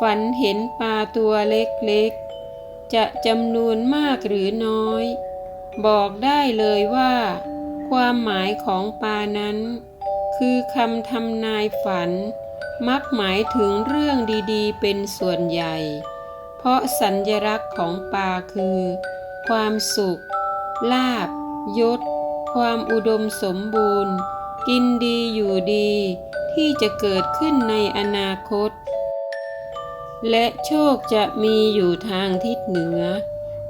ฝันเห็นปลาตัวเล็กๆ จะจำนวนมากหรือน้อย บอกได้เลยว่า ความหมายของปลานั้น คือคำทำนายฝัน มักหมายถึงเรื่องดีๆ เป็นส่วนใหญ่ เพราะสัญลักษณ์ของปลาคือ ความสุข ลาบ ยศ ความอุดมสมบูรณ์ กินดีอยู่ดี ที่จะเกิดขึ้นในอนาคต และโชคจะมีอยู่ทางทิศเหนือ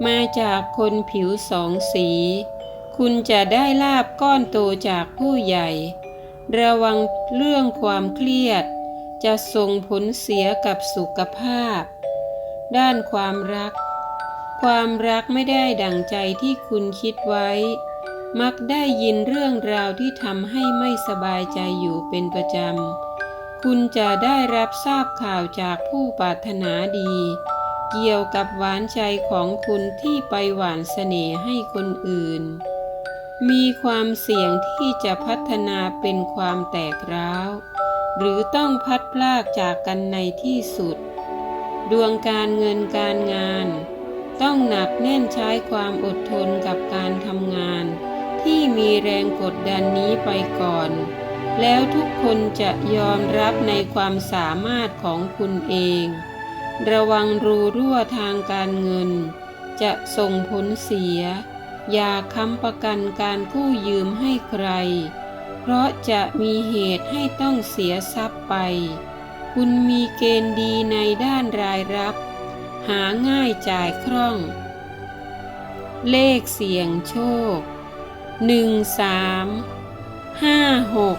มาจากคนผิวสองสี คุณจะได้ลาบก้อนโตจากผู้ใหญ่ ระวังเรื่องความเครียด จะส่งผลเสียกับสุขภาพ ด้านความรัก ความรักไม่ได้ดั่งใจที่คุณคิดไว้ มักได้ยินเรื่องราวที่ทำให้ไม่สบายใจอยู่เป็นประจำ คุณจะได้รับทราบข่าวจากผู้ปรารถนาดี เกี่ยวกับหวานใจของคุณที่ไปหวานเสน่ห์ให้คนอื่น มีความเสี่ยงที่จะพัฒนาเป็นความแตกร้าว หรือต้องพัดพลากจากกันในที่สุด ดวงการเงินการงาน ต้องหนักแน่นใช้ความอดทนกับการทำงาน ที่มีแรงกดดันนี้ไปก่อน แล้วทุกคนจะยอมรับในความสามารถของคุณเอง ระวังรูรั่วทางการเงิน จะส่งผลเสีย อย่าค้ำประกันการกู้ยืมให้ใคร เพราะจะมีเหตุให้ต้องเสียทรัพย์ไป คุณมีเกณฑ์ดีในด้านรายรับ หาง่ายจ่ายคล่อง เลขเสี่ยงโชคหนึ่งสามห้าหก